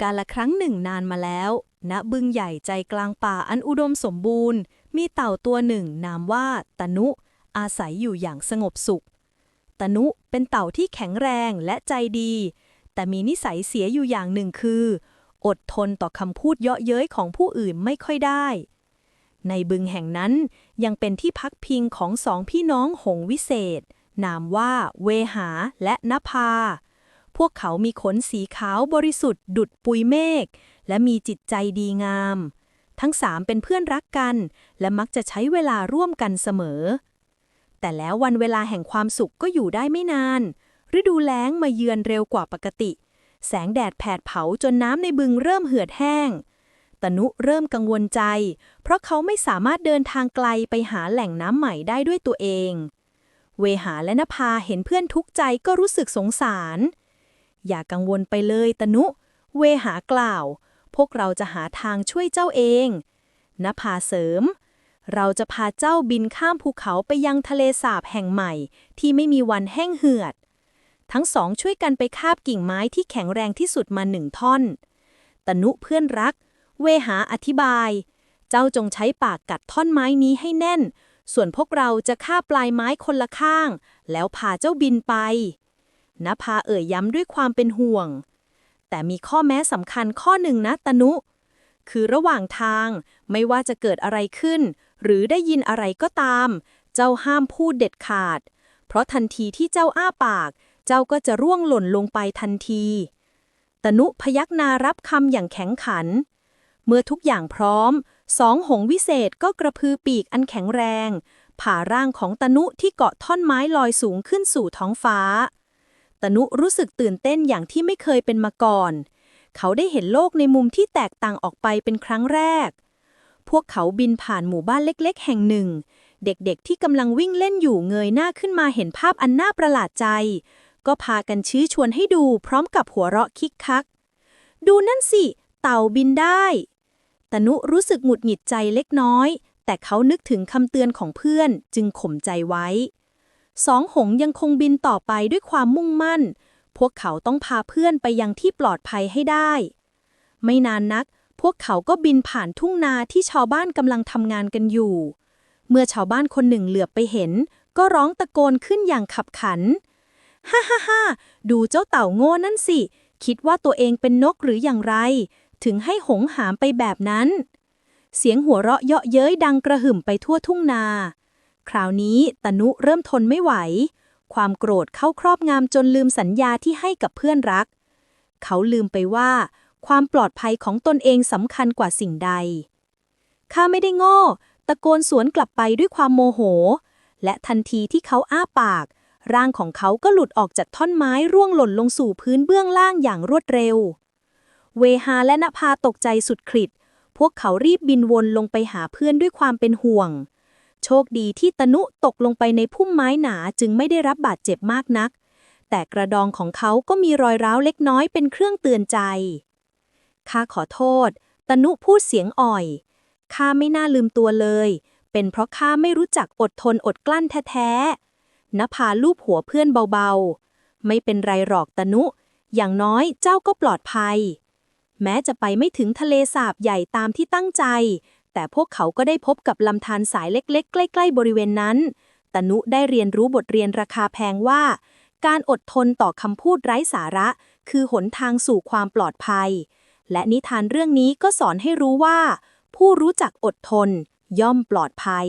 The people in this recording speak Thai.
กาละครั้งหนึ่งนานมาแล้ว ณ บึงใหญ่ใจกลางป่าอันอุดมสมบูรณ์ มีเต่าตัวหนึ่งนามว่าตนุ อาศัยอยู่อย่างสงบสุข ตนุเป็นเต่าที่แข็งแรงและใจดี แต่มีนิสัยเสียอยู่อย่างหนึ่งคือ อดทนต่อคำพูดเยาะเย้ยของผู้อื่นไม่ค่อยได้ ในบึงแห่งนั้นยังเป็นที่พักพิงของสองพี่น้องหงวิเศษ นามว่าเวหาและนภา พวกเขามีขนสีขาวบริสุทธิ์ ดุดปุยเมฆและมีจิตใจดีงาม ทั้งสามเป็นเพื่อนรักกัน และมักจะใช้เวลาร่วมกันเสมอ แต่แล้ววันเวลาแห่งความสุขก็อยู่ได้ไม่นาน ฤดูแล้งมาเยือนเร็วกว่าปกติ แสงแดดแผดเผาจนน้ำในบึงเริ่มเหือดแห้งตนุเริ่มกังวลใจ เพราะเขาไม่สามารถเดินทางไกลไปหาแหล่งน้ำใหม่ได้ด้วยตัวเอง เวหาและนภาเห็นเพื่อนทุกข์ใจก็รู้สึกสงสาร อย่ากังวลไปเลยตนุ เวหากล่าว พวกเราจะหาทางช่วยเจ้าเองนภาเสริม เราจะพาเจ้าบินข้ามภูเขาไปยังทะเลสาบแห่งใหม่ ที่ไม่มีวันแห้งเหือด ทั้งสองช่วยกันไปคาบกิ่งไม้ที่แข็งแรงที่สุดมาหนึ่งท่อน ตนุเพื่อนรัก เวหาอธิบาย เจ้าจงใช้ปากกัดท่อนไม้นี้ให้แน่น ส่วนพวกเราจะฆ่าปลายไม้คนละข้าง แล้วพาเจ้าบินไป นภาเอ่ยย้ำด้วยความเป็นห่วง แต่มีข้อแม้สำคัญข้อหนึ่งนะตนุ คือระหว่างทางไม่ว่าจะเกิดอะไรขึ้น หรือได้ยินอะไรก็ตาม เจ้าห้ามพูดเด็ดขาด เพราะทันทีที่เจ้าอ้าปาก เจ้าก็จะร่วงหล่นลงไปทันทีตนุพยักหนารับคำอย่างแข็งขัน เมื่อทุกอย่างพร้อม สองหงวิเศษก็กระพือปีกอันแข็งแรง ผ่าร่างของตนุที่เกาะท่อนไม้ลอยสูงขึ้นสู่ท้องฟ้า นุรู้สึกตื่นเต้นอย่างที่ไม่เคยเป็นมาก่อน เขาได้เห็นโลกในมุมที่แตกต่างออกไปเป็นครั้งแรก พวกเขาบินผ่านหมู่บ้านเล็ก ๆ แห่งหนึ่ง เด็กๆ ที่กำลังวิ่งเล่นอยู่เงยหน้าขึ้นมาเห็นภาพอันน่าประหลาดใจ ก็พากันชี้ชวนให้ดูพร้อมกับหัวเราะคิกคัก ดูนั่นสิ เต่าบินได้ตนุรู้สึกหงุดหงิดใจเล็กน้อย แต่เขานึกถึงคำเตือนของเพื่อนจึงข่มใจไว้ สองหงยังคงบินต่อไปด้วยความมุ่งมั่น พวกเขาต้องพาเพื่อนไปยังที่ปลอดภัยให้ได้ ไม่นานนัก พวกเขาก็บินผ่านทุ่งนาที่ชาวบ้านกำลังทำงานกันอยู่ เมื่อชาวบ้านคนหนึ่งเหลือบไปเห็น ก็ร้องตะโกนขึ้นอย่างขับขัน ฮ่าฮ่าฮ่าดูเจ้าเต่าโง่นั่นสิ คิดว่าตัวเองเป็นนกหรืออย่างไร ถึงให้หงหามไปแบบนั้น เสียงหัวเราะเยาะเย้ยดังกระหึ่มไปทั่วทุ่งนา คราวนี้ตนุเริ่มทนไม่ไหว ความโกรธเข้าครอบงำจนลืมสัญญาที่ให้กับเพื่อนรัก เขาลืมไปว่า ความปลอดภัยของตนเองสำคัญกว่าสิ่งใด ข้าไม่ได้โง่ ตะโกนสวนกลับไปด้วยความโมโห และทันทีที่เขาอ้าปาก ร่างของเขาก็หลุดออกจากท่อนไม้ร่วงหล่นลงสู่พื้นเบื้องล่างอย่างรวดเร็ว เวหาและนภาตกใจสุดขีดพวกเขารีบบินวนลงไปหาเพื่อนด้วยความเป็นห่วง โชคดีที่ตนุตกลงไปในพุ่มไม้หนาจึงไม่ได้รับบาดเจ็บมากนัก แต่กระดองของเขาก็มีรอยร้าวเล็กน้อยเป็นเครื่องเตือนใจ ข้าขอโทษ ตนุพูดเสียงอ่อย ข้าไม่น่าลืมตัวเลย เป็นเพราะข้าไม่รู้จักอดทนอดกลั้นแท้ๆนภาลูบหัวเพื่อนเบาๆ ไม่เป็นไรหรอกตนุ อย่างน้อยเจ้าก็ปลอดภัย แม้จะไปไม่ถึงทะเลสาบใหญ่ตามที่ตั้งใจ แต่พวกเขาก็ได้พบกับลำธารสายเล็กๆ ใกล้ ๆ บริเวณนั้น ตนุได้เรียนรู้บทเรียนราคาแพงว่า การอดทนต่อคำพูดไร้สาระ คือหนทางสู่ความปลอดภัย และนิทานเรื่องนี้ก็สอนให้รู้ว่า ผู้รู้จักอดทน ย่อมปลอดภัย